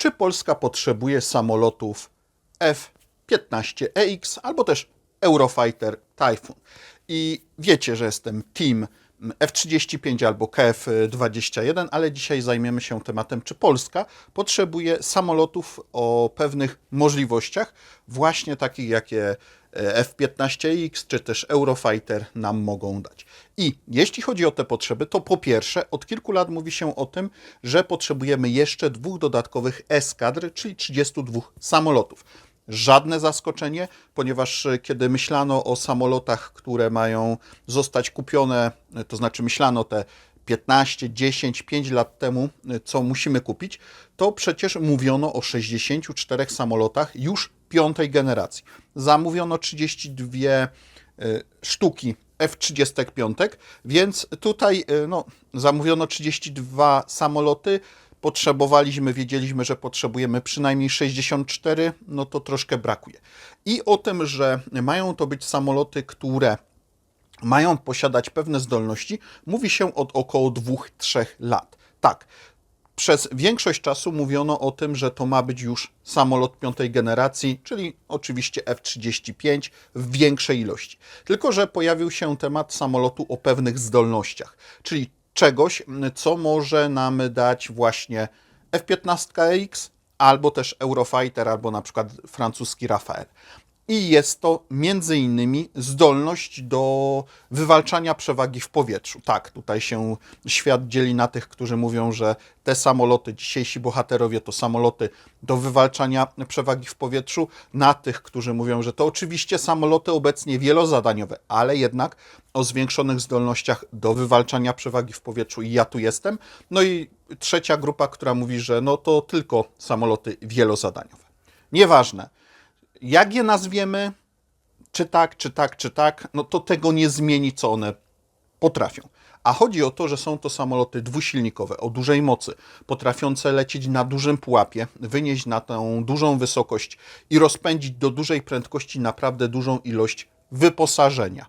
czy Polska potrzebuje samolotów F-15EX albo też Eurofighter Typhoon. I wiecie, że jestem team F-35 albo KF-21, ale dzisiaj zajmiemy się tematem, czy Polska potrzebuje samolotów o pewnych możliwościach, właśnie takich, jakie F-15X czy też Eurofighter nam mogą dać. I jeśli chodzi o te potrzeby, to po pierwsze, od kilku lat mówi się o tym, że potrzebujemy jeszcze dwóch dodatkowych eskadr, czyli 32 samolotów. Żadne zaskoczenie, ponieważ e, kiedy myślano o samolotach, które mają zostać kupione, e, to znaczy myślano te 15, 10, 5 lat temu, e, co musimy kupić, to przecież mówiono o 64 samolotach już piątej generacji. Zamówiono 32 sztuki F-35, więc tutaj no, zamówiono 32 samoloty, potrzebowaliśmy, wiedzieliśmy, że potrzebujemy przynajmniej 64, no to troszkę brakuje. I o tym, że mają to być samoloty, które mają posiadać pewne zdolności, mówi się od około 2-3 lat. Tak, przez większość czasu mówiono o tym, że to ma być już samolot piątej generacji, czyli oczywiście F-35 w większej ilości. Tylko, że pojawił się temat samolotu o pewnych zdolnościach, czyli czegoś, co może nam dać właśnie F-15X, albo też Eurofighter, albo na przykład francuski Rafael. I jest to między innymi zdolność do wywalczania przewagi w powietrzu. Tak, tutaj się świat dzieli na tych, którzy mówią, że te samoloty, dzisiejsi bohaterowie to samoloty do wywalczania przewagi w powietrzu, na tych, którzy mówią, że to oczywiście samoloty obecnie wielozadaniowe, ale jednak o zwiększonych zdolnościach do wywalczania przewagi w powietrzu i ja tu jestem. No i trzecia grupa, która mówi, że no to tylko samoloty wielozadaniowe. Nieważne jak je nazwiemy, czy tak, czy tak, czy tak, no to tego nie zmieni, co one potrafią. A chodzi o to, że są to samoloty dwusilnikowe o dużej mocy, potrafiące lecieć na dużym pułapie, wynieść na tę dużą wysokość i rozpędzić do dużej prędkości naprawdę dużą ilość wyposażenia.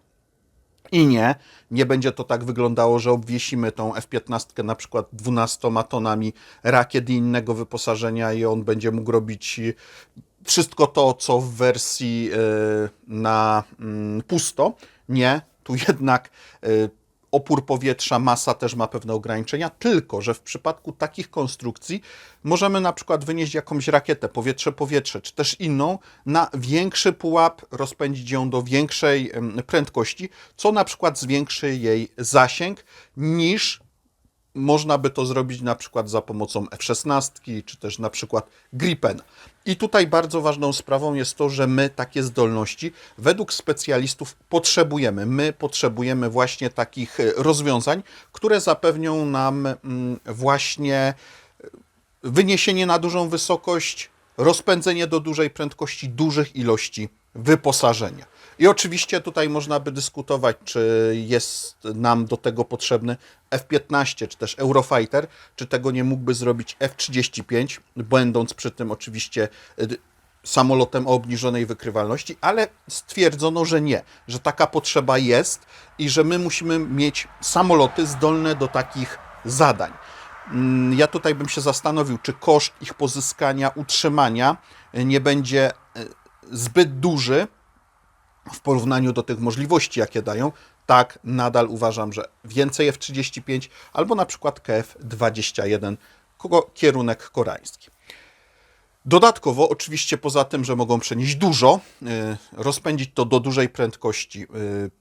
I nie, nie będzie to tak wyglądało, że obwiesimy tą F-15 na przykład 12 tonami rakiet i innego wyposażenia i on będzie mógł robić wszystko to, co w wersji e, na mm, pusto. Nie, tu jednak e, opór powietrza, masa też ma pewne ograniczenia, tylko że w przypadku takich konstrukcji możemy na przykład wynieść jakąś rakietę powietrze-powietrze, czy też inną na większy pułap, rozpędzić ją do większej prędkości, co na przykład zwiększy jej zasięg niż można by to zrobić na przykład za pomocą F-16, czy też na przykład Gripen. I tutaj bardzo ważną sprawą jest to, że my takie zdolności według specjalistów potrzebujemy. My potrzebujemy właśnie takich e, rozwiązań, które zapewnią nam mm, właśnie e, wyniesienie na dużą wysokość, rozpędzenie do dużej prędkości dużych ilości wyposażenia. I oczywiście tutaj można by dyskutować, czy jest nam do tego potrzebny F-15 czy też Eurofighter, czy tego nie mógłby zrobić F-35, będąc przy tym oczywiście y, samolotem o obniżonej wykrywalności, ale stwierdzono, że nie, że taka potrzeba jest i że my musimy mieć samoloty zdolne do takich zadań. Mm, ja tutaj bym się zastanowił, czy koszt ich pozyskania, utrzymania nie będzie y, zbyt duży, w porównaniu do tych możliwości, jakie dają, tak, nadal uważam, że więcej F-35 albo na przykład KF-21, kierunek koreański. Dodatkowo, oczywiście poza tym, że mogą przenieść dużo, y, rozpędzić to do dużej prędkości, y,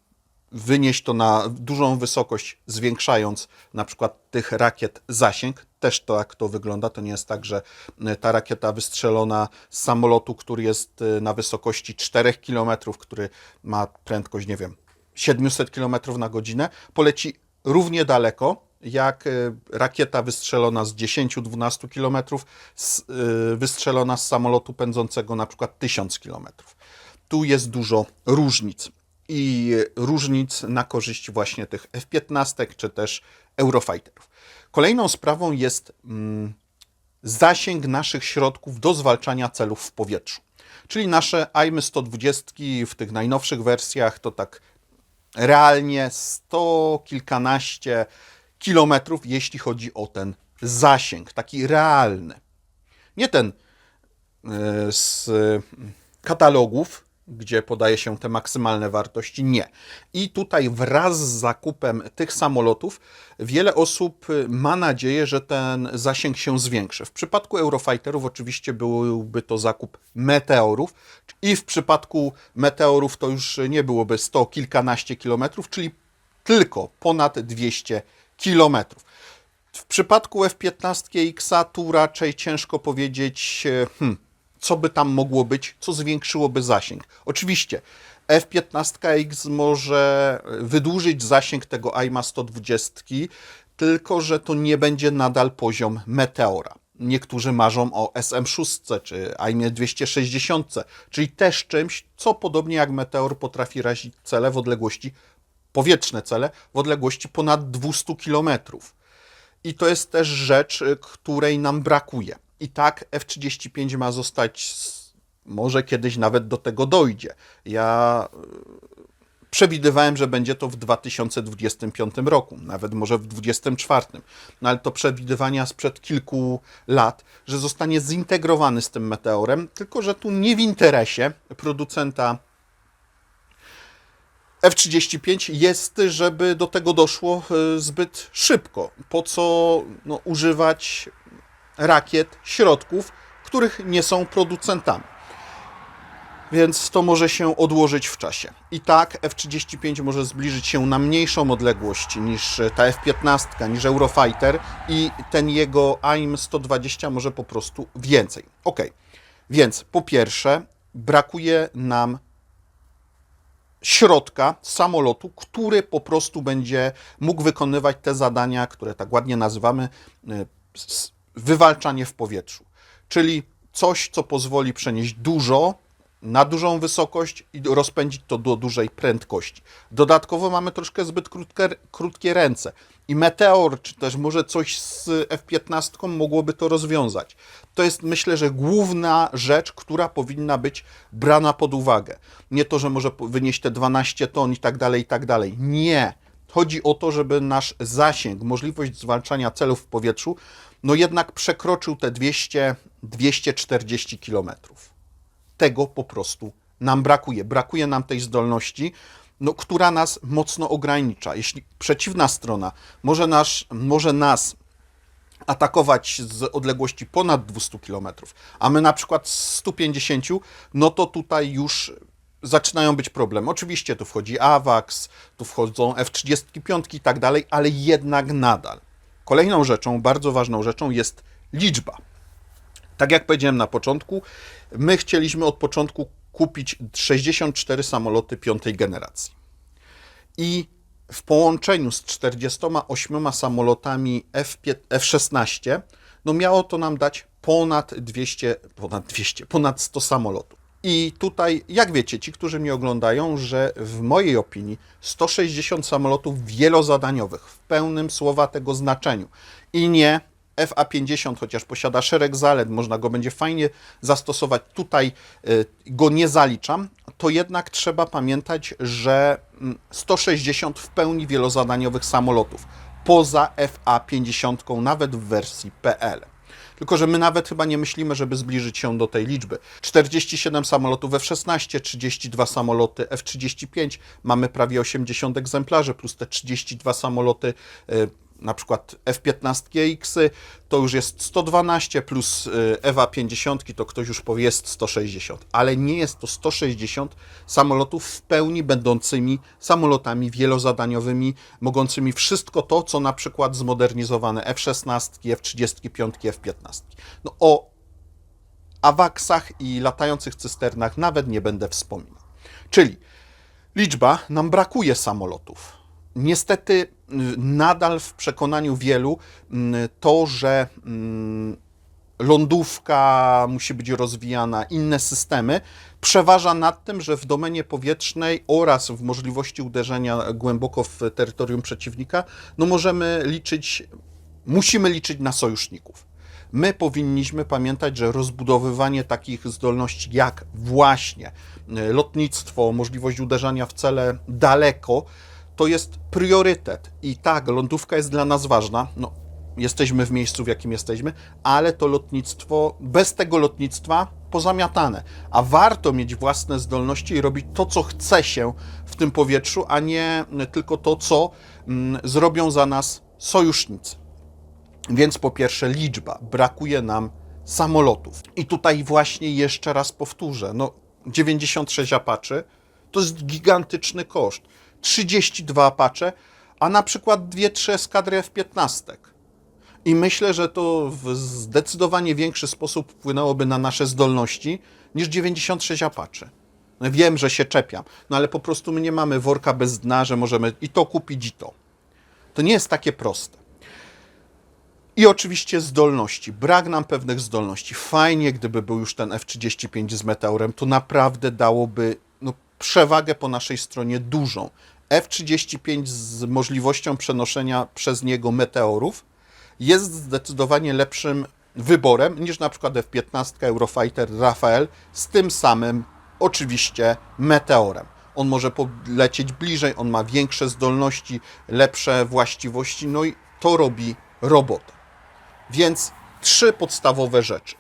wynieść to na dużą wysokość, zwiększając na przykład tych rakiet zasięg. Też to jak to wygląda. To nie jest tak, że e, ta rakieta wystrzelona z samolotu, który jest e, na wysokości 4 km, który ma prędkość, nie wiem, 700 km na godzinę, poleci równie daleko, jak e, rakieta wystrzelona z 10-12 km, wystrzelona z samolotu pędzącego na przykład 1000 km. Tu jest dużo różnic i różnic na korzyść właśnie tych F-15 czy też Eurofighterów. Kolejną sprawą jest mm, zasięg naszych środków do zwalczania celów w powietrzu. Czyli nasze AIMy 120 w tych najnowszych wersjach to tak realnie 100 kilkanaście kilometrów, jeśli chodzi o ten zasięg, taki realny. Nie ten e, z katalogów, gdzie podaje się te maksymalne wartości, nie. I tutaj wraz z zakupem tych samolotów wiele osób y, ma nadzieję, że ten zasięg się zwiększy. W przypadku Eurofighterów oczywiście byłby to zakup meteorów i w przypadku meteorów to już nie byłoby 100 kilkanaście kilometrów, czyli tylko ponad 200 kilometrów. W przypadku F-15X tu raczej ciężko powiedzieć, e, hmm, co by tam mogło być, co zwiększyłoby zasięg. Oczywiście F-15X może wydłużyć zasięg tego AIMA 120, tylko że to nie będzie nadal poziom Meteora. Niektórzy marzą o SM-6 czy AIMie 260, czyli też czymś, co podobnie jak Meteor potrafi razić cele w odległości, powietrzne cele, w odległości ponad 200 kilometrów. I to jest też rzecz, y, której nam brakuje. I tak F-35 ma zostać, może kiedyś nawet do tego dojdzie. Ja y, przewidywałem, że będzie to w 2025 roku, nawet może w 2024. No ale to przewidywania sprzed kilku lat, że zostanie zintegrowany z tym meteorem, tylko że tu nie w interesie producenta F-35 jest, żeby do tego doszło y, zbyt szybko. Po co no, używać rakiet, środków, których nie są producentami. Więc to może się odłożyć w czasie. I tak F-35 może zbliżyć się na mniejszą odległość niż ta F-15, niż Eurofighter i ten jego AIM 120 może po prostu więcej. Ok, więc po pierwsze brakuje nam środka samolotu, który po prostu będzie mógł wykonywać te zadania, które tak ładnie nazywamy y, wywalczanie w powietrzu. Czyli coś, co pozwoli przenieść dużo na dużą wysokość i rozpędzić to do dużej prędkości. Dodatkowo mamy troszkę zbyt krótkie, krótkie ręce i Meteor, czy też może coś z F-15 mogłoby to rozwiązać. To jest myślę, że główna rzecz, która powinna być brana pod uwagę. Nie to, że może wynieść te 12 ton i tak dalej, i tak dalej. Nie. Chodzi o to, żeby nasz zasięg, możliwość zwalczania celów w powietrzu, no jednak przekroczył te 200, 240 kilometrów tego po prostu nam brakuje. Brakuje nam tej zdolności, no, która nas mocno ogranicza. Jeśli przeciwna strona może, nasz, może nas atakować z odległości ponad 200 km, a my na przykład z 150, no to tutaj już zaczynają być problemy. Oczywiście tu wchodzi AWACS, tu wchodzą F-35 i tak dalej, ale jednak nadal. Kolejną rzeczą, bardzo ważną rzeczą jest liczba. Tak jak powiedziałem na początku, my chcieliśmy od początku kupić 64 samoloty piątej generacji. I w połączeniu z 48 samolotami F5, F-16, no miało to nam dać ponad 200, ponad 200, ponad 100 samolotów. I tutaj, jak wiecie, ci, którzy mnie oglądają, że w mojej opinii 160 samolotów wielozadaniowych w pełnym słowa tego znaczeniu. I nie FA-50, chociaż posiada szereg zalet, można go będzie fajnie zastosować, tutaj y, go nie zaliczam, to jednak trzeba pamiętać, że mm, 160 w pełni wielozadaniowych samolotów, poza FA-50, nawet w wersji PL. Tylko, że my nawet chyba nie myślimy, żeby zbliżyć się do tej liczby. 47 samolotów F-16, 32 samoloty F-35, mamy prawie 80 egzemplarzy, plus te 32 samoloty, y, na przykład F-15X, to już jest 112, plus y, Ewa 50, to ktoś już powie jest 160, ale nie jest to 160 samolotów w pełni będącymi samolotami wielozadaniowymi, mogącymi wszystko to, co na przykład zmodernizowane F-16, F-35, F-15. No o awaksach i latających cysternach nawet nie będę wspominał. Czyli liczba, nam brakuje samolotów. Niestety y, nadal w przekonaniu wielu mm, to, że mm, lądówka musi być rozwijana, inne systemy, przeważa nad tym, że w domenie powietrznej oraz w możliwości uderzenia głęboko w terytorium przeciwnika, no możemy liczyć, musimy liczyć na sojuszników. My powinniśmy pamiętać, że rozbudowywanie takich zdolności jak właśnie y, lotnictwo, możliwość uderzania w cele daleko, to jest priorytet. I tak, lądówka jest dla nas ważna. No, jesteśmy w miejscu, w jakim jesteśmy, ale to lotnictwo, bez tego lotnictwa pozamiatane. A warto mieć własne zdolności i robić to, co chce się w tym powietrzu, a nie tylko to, co mm, zrobią za nas sojusznicy. Więc po pierwsze liczba. Brakuje nam samolotów. I tutaj właśnie jeszcze raz powtórzę. No 96 Apache to jest gigantyczny koszt. 32 Apache, a na przykład 2-3 eskadry F-15. I myślę, że to w zdecydowanie większy sposób wpłynęłoby na nasze zdolności niż 96 Apache. No wiem, że się czepiam, no ale po prostu my nie mamy worka bez dna, że możemy i to kupić, i to. To nie jest takie proste. I oczywiście zdolności. Brak nam pewnych zdolności. Fajnie, gdyby był już ten F-35 z Meteorem, to naprawdę dałoby przewagę po naszej stronie dużą. F-35 z możliwością przenoszenia przez niego meteorów jest zdecydowanie lepszym wyborem niż na przykład F-15 Eurofighter Rafael z tym samym oczywiście meteorem. On może polecieć bliżej, on ma większe zdolności, lepsze właściwości, no i to robi robotę. Więc trzy podstawowe rzeczy.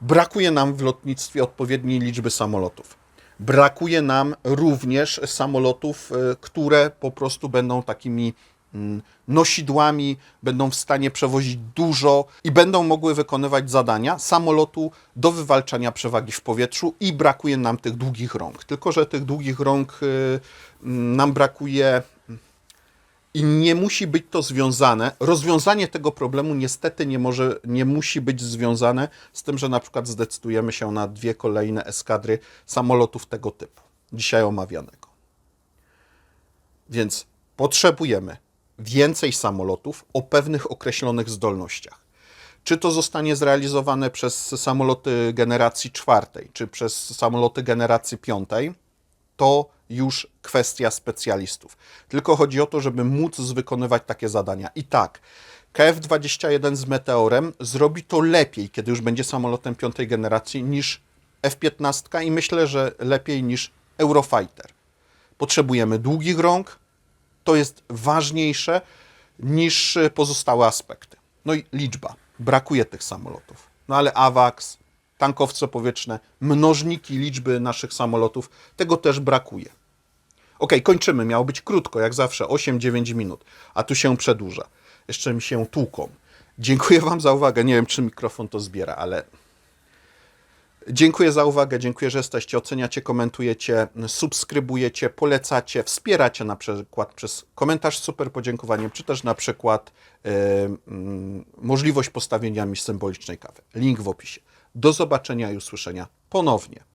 Brakuje nam w lotnictwie odpowiedniej liczby samolotów. Brakuje nam również samolotów, y, które po prostu będą takimi mm, nosidłami, będą w stanie przewozić dużo i będą mogły wykonywać zadania samolotu do wywalczania przewagi w powietrzu i brakuje nam tych długich rąk. Tylko, że tych długich rąk y, mm, nam brakuje i nie musi być to związane. Rozwiązanie tego problemu niestety nie, może, nie musi być związane z tym, że na przykład zdecydujemy się na dwie kolejne eskadry samolotów tego typu, dzisiaj omawianego. Więc potrzebujemy więcej samolotów o pewnych określonych zdolnościach. Czy to zostanie zrealizowane przez samoloty generacji czwartej, czy przez samoloty generacji piątej, to już kwestia specjalistów. Tylko chodzi o to, żeby móc wykonywać takie zadania. I tak, KF-21 z Meteorem zrobi to lepiej, kiedy już będzie samolotem piątej generacji, niż F-15 i myślę, że lepiej niż Eurofighter. Potrzebujemy długich rąk, to jest ważniejsze niż pozostałe aspekty. No i liczba. Brakuje tych samolotów. No ale AWACS, tankowce powietrzne, mnożniki liczby naszych samolotów, tego też brakuje. Ok, kończymy. Miało być krótko, jak zawsze, 8-9 minut, a tu się przedłuża. Jeszcze mi się tłuką. Dziękuję Wam za uwagę. Nie wiem, czy mikrofon to zbiera, ale Dziękuję za uwagę, dziękuję, że jesteście, oceniacie, komentujecie, subskrybujecie, polecacie, wspieracie na przykład przez komentarz z super podziękowaniem, czy też na przykład yy, yy, możliwość postawienia mi symbolicznej kawy. Link w opisie. Do zobaczenia i usłyszenia ponownie.